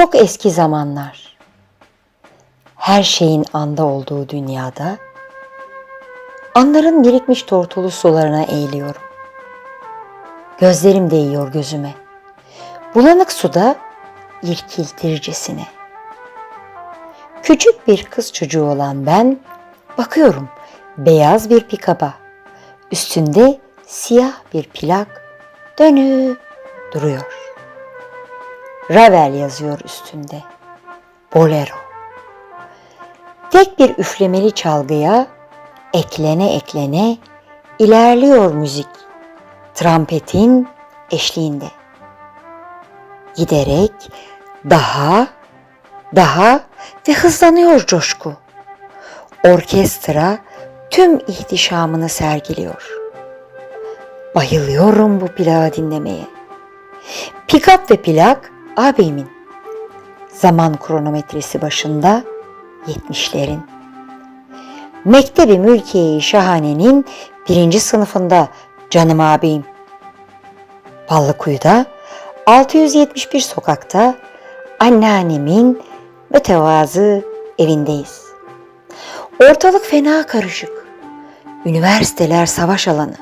Çok eski zamanlar. Her şeyin anda olduğu dünyada anların birikmiş tortulu sularına eğiliyorum. Gözlerim değiyor gözüme. Bulanık suda irkiltircesine. Küçük bir kız çocuğu olan ben bakıyorum beyaz bir pikaba. Üstünde siyah bir plak dönüp duruyor. Ravel yazıyor üstünde. Bolero. Tek bir üflemeli çalgıya eklene eklene ilerliyor müzik. Trampetin eşliğinde. Giderek daha, daha ve hızlanıyor coşku. Orkestra tüm ihtişamını sergiliyor. Bayılıyorum bu plağı dinlemeye. Pikap ve plak ağabeyimin. Zaman kronometresi başında 70'lerin. Mektebi Mülkiye-i Şahane'nin birinci sınıfında canım ağabeyim. Ballıkuyu'da 671 sokakta anneannemin mütevazı evindeyiz. Ortalık fena karışık. Üniversiteler savaş alanı.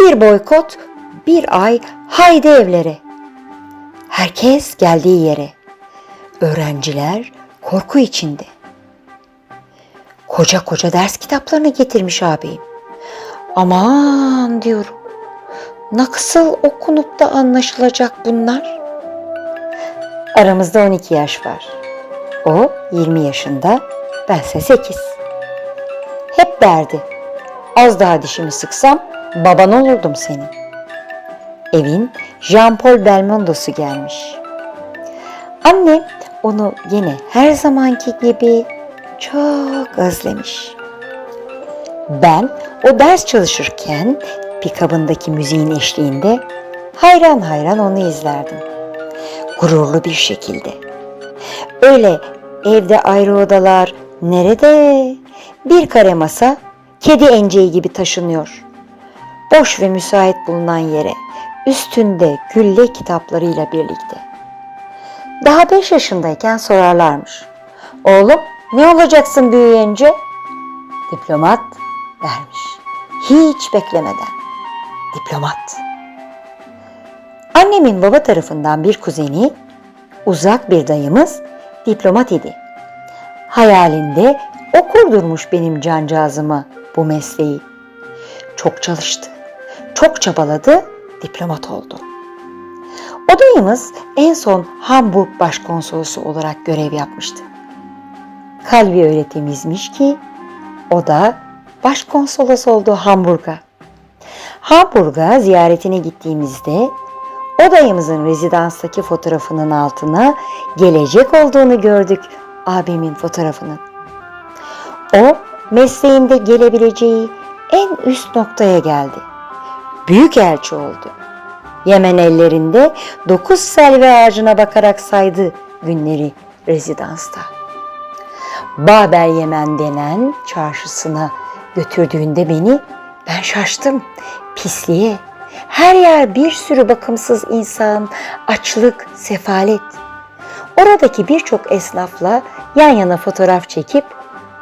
Bir boykot, bir ay haydi evlere. Herkes geldiği yere. Öğrenciler korku içinde. Koca koca ders kitaplarını getirmiş ağabeyim. Aman diyorum. Nasıl okunup da anlaşılacak bunlar? Aramızda 12 yaş var. O 20 yaşında, bense 8. Hep derdi. Az daha dişimi sıksam baban olurdum senin. Evin Jean-Paul Belmondo'su gelmiş. Annem onu yine her zamanki gibi çok özlemiş. Ben o ders çalışırken pikabındaki müziğin eşliğinde hayran hayran onu izlerdim. Gururlu bir şekilde. Öyle evde ayrı odalar nerede? Bir kare masa kedi enceği gibi taşınıyor. Boş ve müsait bulunan yere üstünde gülle kitaplarıyla birlikte. Daha beş yaşındayken sorarlarmış. Oğlum ne olacaksın büyüyünce? Diplomat dermiş. Hiç beklemeden. Diplomat. Annemin baba tarafından bir kuzeni, uzak bir dayımız diplomat idi. Hayalinde o kurdurmuş benim cancağızıma bu mesleği. Çok çalıştı, çok çabaladı, diplomat oldu. O dayımız en son Hamburg başkonsolosu olarak görev yapmıştı. Kalbi öyle temizmiş ki o da başkonsolos oldu Hamburg'a. Hamburg'a ziyaretine gittiğimizde o dayımızın rezidanstaki fotoğrafının altına gelecek olduğunu gördük abimin fotoğrafının. O mesleğinde gelebileceği en üst noktaya geldi. Büyük elçi oldu. Yemen ellerinde dokuz selvi ağacına bakarak saydı günleri rezidansta. Babel Yemen denen çarşısına götürdüğünde beni ben şaştım pisliğe. Her yer bir sürü bakımsız insan, açlık, sefalet. Oradaki birçok esnafla yan yana fotoğraf çekip,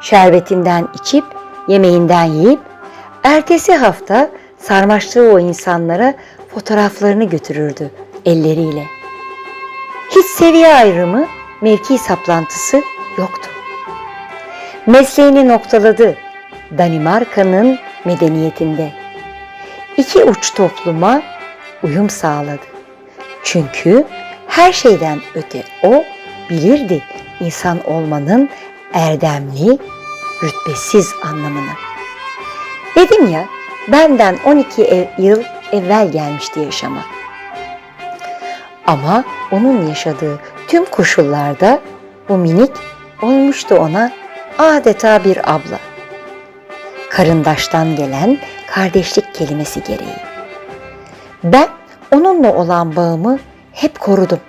şerbetinden içip, yemeğinden yiyip, ertesi hafta sarmaştığı o insanlara fotoğraflarını götürürdü elleriyle. Hiç seviye ayrımı, mevki saplantısı yoktu. Mesleğini noktaladı Danimarka'nın medeniyetinde. İki uç topluma uyum sağladı. Çünkü her şeyden öte o bilirdi insan olmanın erdemli, rütbesiz anlamını. Dedim ya benden 12 ev, yıl evvel gelmişti yaşama. Ama onun yaşadığı tüm koşullarda bu minik olmuştu ona adeta bir abla. Karındaştan gelen kardeşlik kelimesi gereği. Ben onunla olan bağımı hep korudum.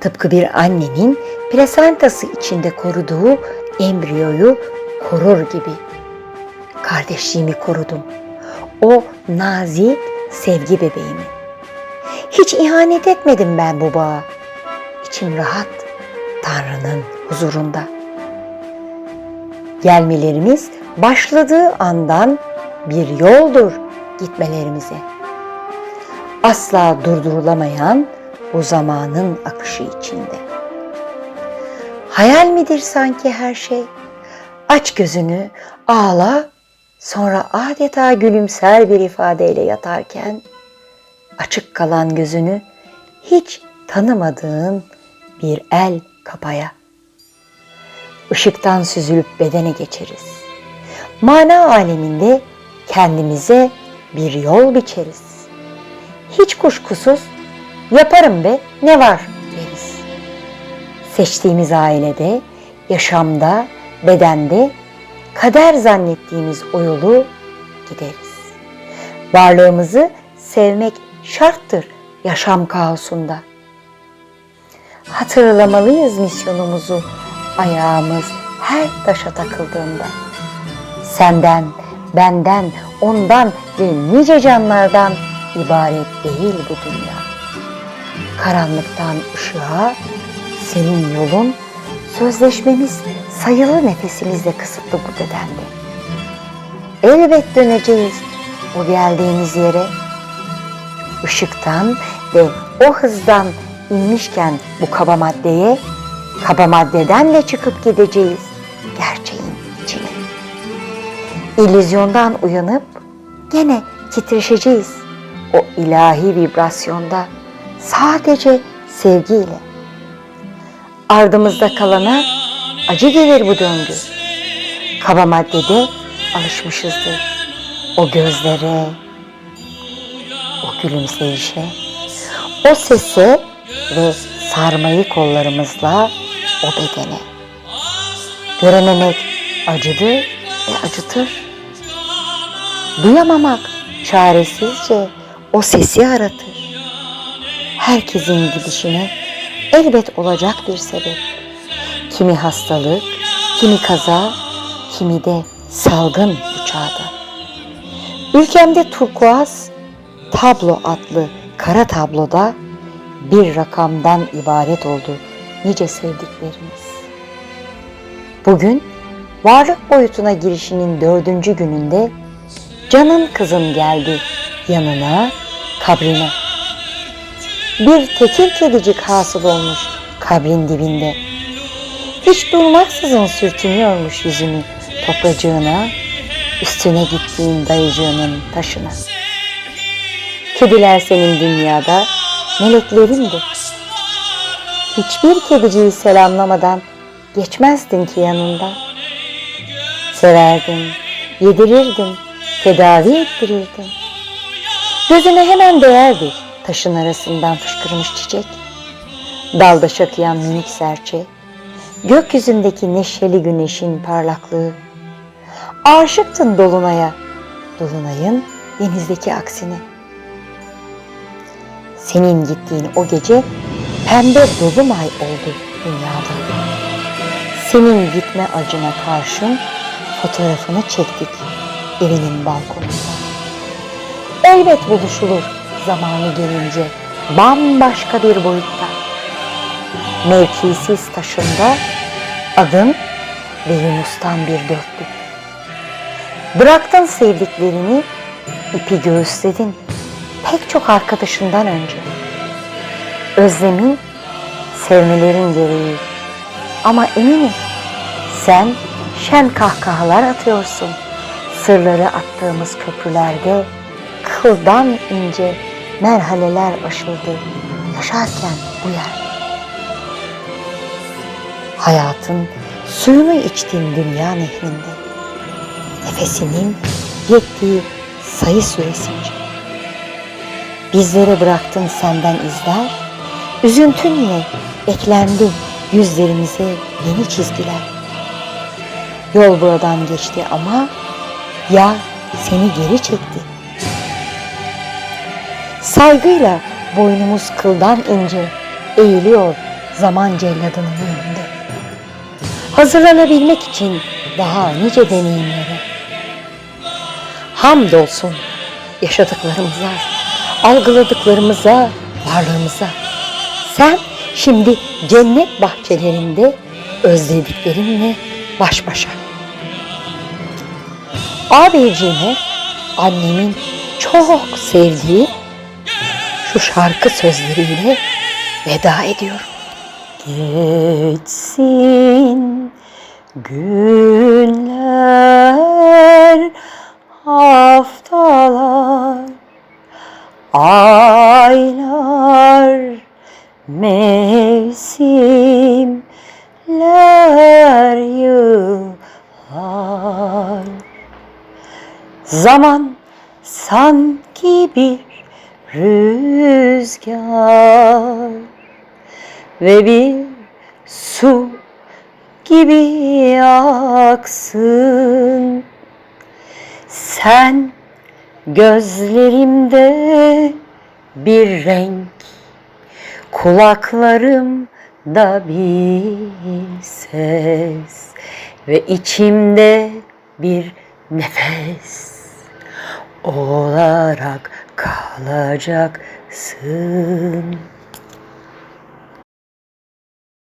Tıpkı bir annenin plasentası içinde koruduğu embriyoyu korur gibi. Kardeşliğimi korudum. Nazik sevgi bebeğimi. Hiç ihanet etmedim ben bu bağa. içim rahat Tanrı'nın huzurunda. Gelmelerimiz başladığı andan bir yoldur gitmelerimize. Asla durdurulamayan bu zamanın akışı içinde. Hayal midir sanki her şey? Aç gözünü, ağla, sonra adeta gülümser bir ifadeyle yatarken açık kalan gözünü hiç tanımadığın bir el kapaya. Işıktan süzülüp bedene geçeriz. Mana aleminde kendimize bir yol biçeriz. Hiç kuşkusuz yaparım be ne var deriz. Seçtiğimiz ailede, yaşamda, bedende kader zannettiğimiz o yolu gideriz. Varlığımızı sevmek şarttır yaşam kaosunda. Hatırlamalıyız misyonumuzu ayağımız her taşa takıldığında. Senden, benden, ondan ve nice canlardan ibaret değil bu dünya. Karanlıktan ışığa, senin yolun, sözleşmemiz sayılı nefesimizle kısıtlı bu bedende. Elbet döneceğiz o geldiğimiz yere. Işıktan ve o hızdan inmişken bu kaba maddeye, kaba maddeden de çıkıp gideceğiz gerçeğin içine. İllüzyondan uyanıp gene titreşeceğiz o ilahi vibrasyonda sadece sevgiyle. Ardımızda kalana acı gelir bu döngü. Kaba maddede alışmışızdır. O gözlere, o gülümseyişe, o sese ve sarmayı kollarımızla o bedene. Görememek acıdır ve acıtır. Duyamamak çaresizce o sesi aratır. Herkesin gidişine elbet olacak bir sebep. Kimi hastalık, kimi kaza, kimi de salgın bu çağda. Ülkemde turkuaz tablo adlı kara tabloda bir rakamdan ibaret oldu nice sevdiklerimiz. Bugün varlık boyutuna girişinin dördüncü gününde canın kızım geldi yanına, kabrine. Bir tekir kedicik hasıl olmuş kabrin dibinde. Hiç durmaksızın sürtünüyormuş yüzünü topracığına, üstüne gittiğin dayıcığının taşına. Kediler senin dünyada meleklerindi. Hiçbir kediciyi selamlamadan geçmezdin ki yanında. Severdin, yedirirdin, tedavi ettirirdin. Gözüne hemen değerdi taşın arasından fışkırmış çiçek. Dalda şakıyan minik serçe, gökyüzündeki neşeli güneşin parlaklığı. Aşıktın dolunaya, dolunayın denizdeki aksine. Senin gittiğin o gece pembe dolunay oldu dünyada. Senin gitme acına karşın fotoğrafını çektik evinin balkonunda. Elbet buluşulur zamanı gelince bambaşka bir boyutta. Mevkisiz taşında adın ve Yunus'tan bir dörtlük. Bıraktın sevdiklerini, ipi göğüsledin pek çok arkadaşından önce. Özlemin, sevmelerin gereği. Ama eminim sen şen kahkahalar atıyorsun. Sırları attığımız köprülerde kıldan ince merhaleler aşıldı yaşarken bu yerde. Hayatın suyunu içtiğin dünya nehrinde. Nefesinin yettiği sayı süresince. Bizlere bıraktın senden izler, üzüntünle eklendi yüzlerimize yeni çizgiler. Yol buradan geçti ama ya seni geri çekti. Saygıyla boynumuz kıldan ince eğiliyor zaman celladının önünde. Hazırlanabilmek için daha nice deneyimlere. Hamdolsun yaşadıklarımıza, algıladıklarımıza, varlığımıza. Sen Şimdi cennet bahçelerinde özlediklerimle baş başa. Ağabeyciğime annemin çok sevdiği şu şarkı sözleriyle veda ediyorum. Geçsin günler, haftalar, aylar, mevsimler, yıllar. Zaman sanki bir rüzgar ve bir su gibi aksın. Sen gözlerimde bir renk, kulaklarımda bir ses ve içimde bir nefes olarak kalacaksın.